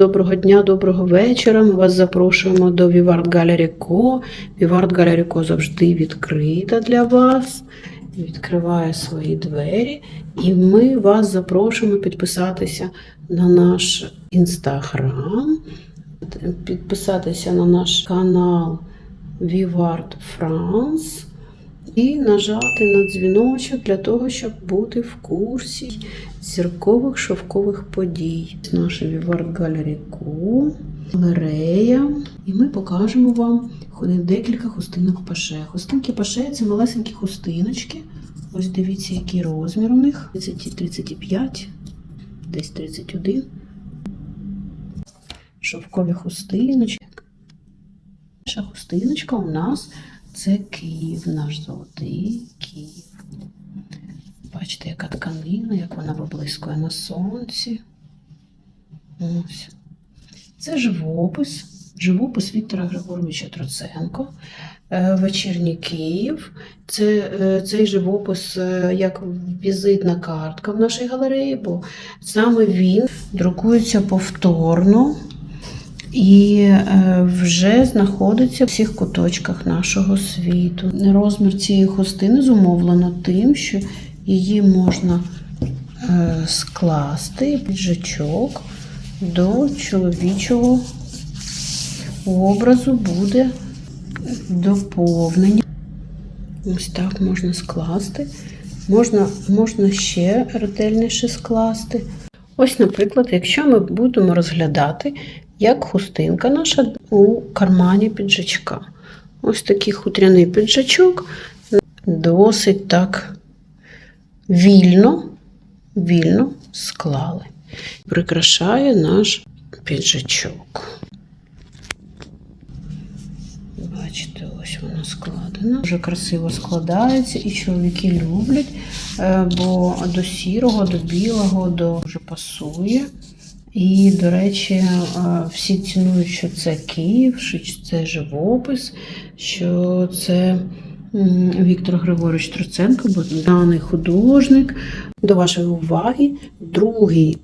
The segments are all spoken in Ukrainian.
Доброго дня, доброго вечора. Ми вас запрошуємо до Co. Vivart Gallery Co завжди відкрита для вас, відкриває свої двері. І ми вас запрошуємо підписатися на наш інстаграм, підписатися на наш канал Vivart France і нажати на дзвіночок для того, щоб бути в курсі зіркових шовкових подій. Наша Vivart Gallery Co, галерея. І ми покажемо вам декілька хустинок паше. Хустинки паше це малесенькі хустиночки. Ось дивіться, який розмір у них. 30, 35, десь 31. Шовкові хустиночки. Перша хустиночка у нас це Київ, наш золотий Київ. Бачите, яка тканина, як вона виблискує на сонці. Ось. Це живопис, живопис Віктора Григоровича Троценко. Е, Вечірній Київ. Це, е, цей живопис е, як візитна картка в нашій галереї, бо саме він друкується повторно і е, вже знаходиться в всіх куточках нашого світу. Розмір цієї хустини зумовлено тим, що її можна е, скласти піджачок до чоловічого образу буде доповнення. Ось так можна скласти. Можна, можна ще ретельніше скласти. Ось, наприклад, якщо ми будемо розглядати, як хустинка наша у кармані піджачка. Ось такий хутряний піджачок досить так вільно, вільно склали. Прикрашає наш піджачок. Бачите, ось воно складено. Дуже красиво складається, і чоловіки люблять, е, бо до сірого, до білого, до вже пасує. І, до речі, всі цінують, що це Київ, що це живопис, що це Віктор Григорович Троценко, бо даний художник. До вашої уваги, другий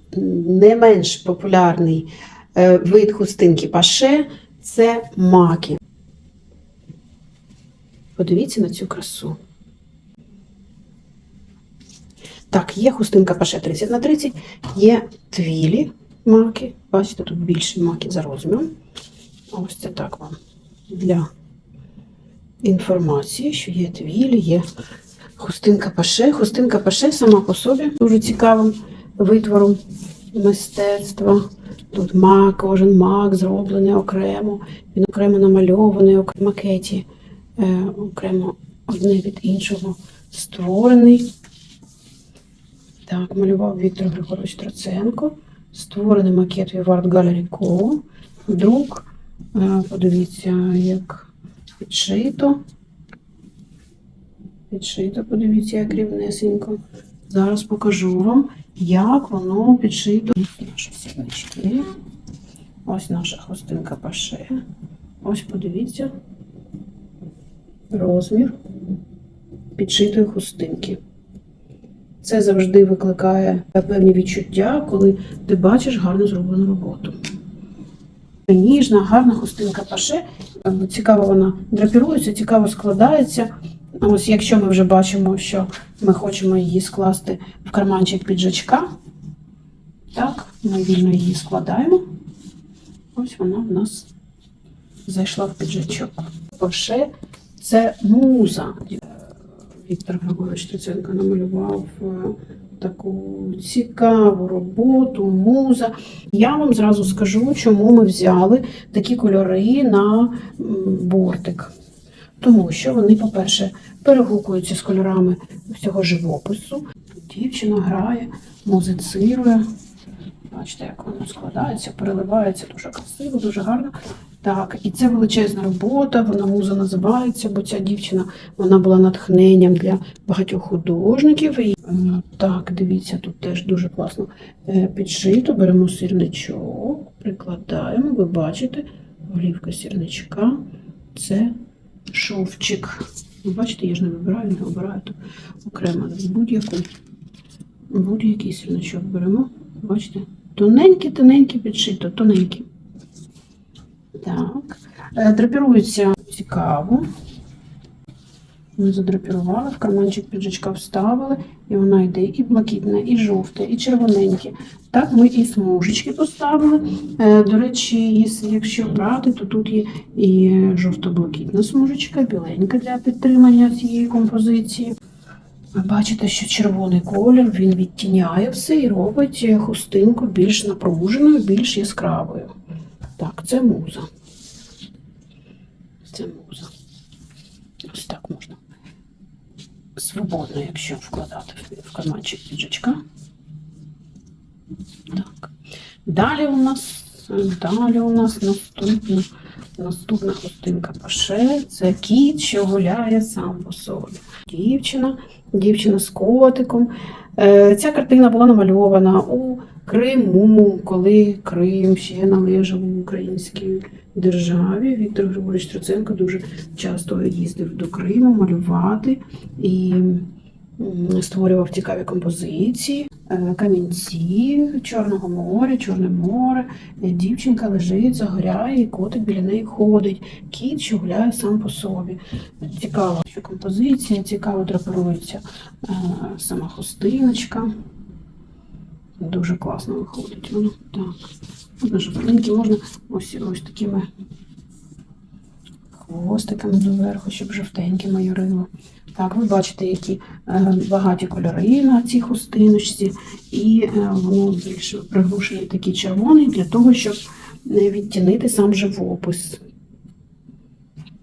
не менш популярний е, вид хустинки паше це маки. Подивіться на цю красу. Так, є хустинка паше 30 на 30, є твілі маки. Бачите, тут більші маки за розміром. Ось це так вам для інформації, що є твілі, є хустинка паше. Хустинка паше сама по собі дуже цікавим витвором мистецтва. Тут мак, кожен мак зроблений окремо, він окремо намальований, в макеті, е, окремо одне від іншого створений. Так, малював Віктор Григорович Троценко. Створений макет Vivart Gallery Co. Друк. Е, Подивіться, як підшито. Підшито, подивіться, як рівнесенько. Зараз покажу вам, як воно підшито. Наші сірнички. Ось наша хустинка паше. Ось подивіться. Розмір підшитої хустинки. Це завжди викликає певні відчуття, коли ти бачиш гарно зроблену роботу. Ніжна, гарна хустинка паше. Цікаво вона драпірується, цікаво складається. Ось якщо ми вже бачимо, що ми хочемо її скласти в карманчик піджачка, так, ми вільно її складаємо. Ось вона в нас зайшла в піджачок. Паше це муза. Віктор Григорович Троценко намалював е, таку цікаву роботу, муза. Я вам зразу скажу, чому ми взяли такі кольори на бортик. Тому що вони, по-перше, перегукуються з кольорами всього живопису. Дівчина грає, музицирує. Бачите, як воно складається, переливається дуже красиво, дуже гарно. Так, і це величезна робота, вона муза називається, бо ця дівчина вона була натхненням для багатьох художників. І, е, так, дивіться, тут теж дуже класно е, підшито. Беремо сірничок, прикладаємо, ви бачите, голівка сірничка це шовчик. Ви бачите, я ж не вибираю, не обираю тут окремо будь-яку. Будь-який сірничок беремо. Бачите, Тоненькі, тоненькі підшито, тоненькі. Так. Е, Драпірується цікаво. Ми задрапірували, в карманчик піджачка вставили, і вона йде і блакитна, і жовта, і червоненьке. Так ми і смужечки поставили. Е, До речі, якщо- брати, то тут є і жовто-блакитна смужечка, біленька для підтримання цієї композиції. Ви бачите, що червоний колір він відтіняє все і робить хустинку більш напруженою, більш яскравою. Так, це муза. Це муза. Ось так можна. Свободно, якщо вкладати в- карманчик піджачка. Так. Далі у нас, далі у нас наступна, наступна хустинка паше. Це кіт, що гуляє сам по собі. Дівчина, дівчина з котиком. Е, Ця картина була намальована у Криму, коли Крим ще належав українській державі. Віктор Григорович Троценко дуже часто їздив до Криму малювати і створював цікаві композиції, камінці Чорного моря, Чорне море. Е, Дівчинка лежить, загоряє, і котик біля неї ходить. Кіт, що гуляє сам по собі. Цікаво, що композиція, цікаво драпирується е, сама хустиночка. Дуже класно виходить воно. Так. Можна жовтенькі, можна ось, ось такими хвостиками доверху, щоб жовтеньке майорило. Так, ви бачите, які е, багаті кольори на цій хустиночці, і е, воно більш приглушений такий червоний для того, щоб е, відтінити сам живопис.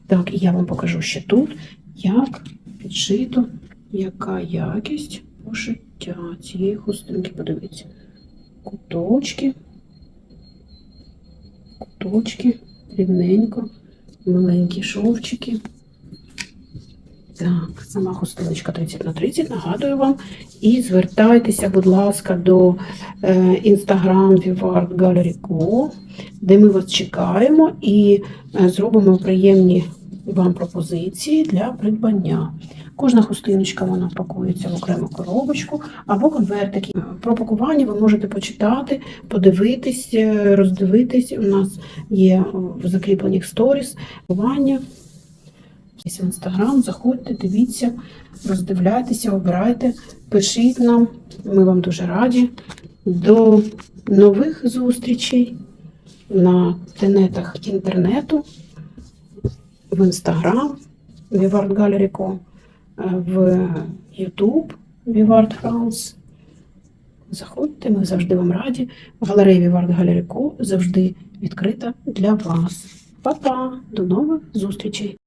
Так, і я вам покажу ще тут, як підшито, яка якість пошиття цієї хустинки. Подивіться. Куточки, куточки, рівненько, маленькі шовчики. Так, сама хустиночка 30 на 30, нагадую вам. І звертайтеся, будь ласка, до е, інстаграм Vivart Gallery Co, де ми вас чекаємо і е, зробимо приємні вам пропозиції для придбання. Кожна хустиночка вона пакується в окрему коробочку або конвертики. Про пакування ви можете почитати, подивитись, е, роздивитись. У нас є в закріплених сторіс пакування. В інстаграм, заходьте, дивіться, роздивляйтеся, обирайте, пишіть нам. Ми вам дуже раді. До нових зустрічей на тенетах інтернету, в інстаграм Vivart Gallery Co, в YouTube Vivart France. Заходьте, ми завжди вам раді. Галерея Vivart Gallery завжди відкрита для вас. Па-па! До нових зустрічей!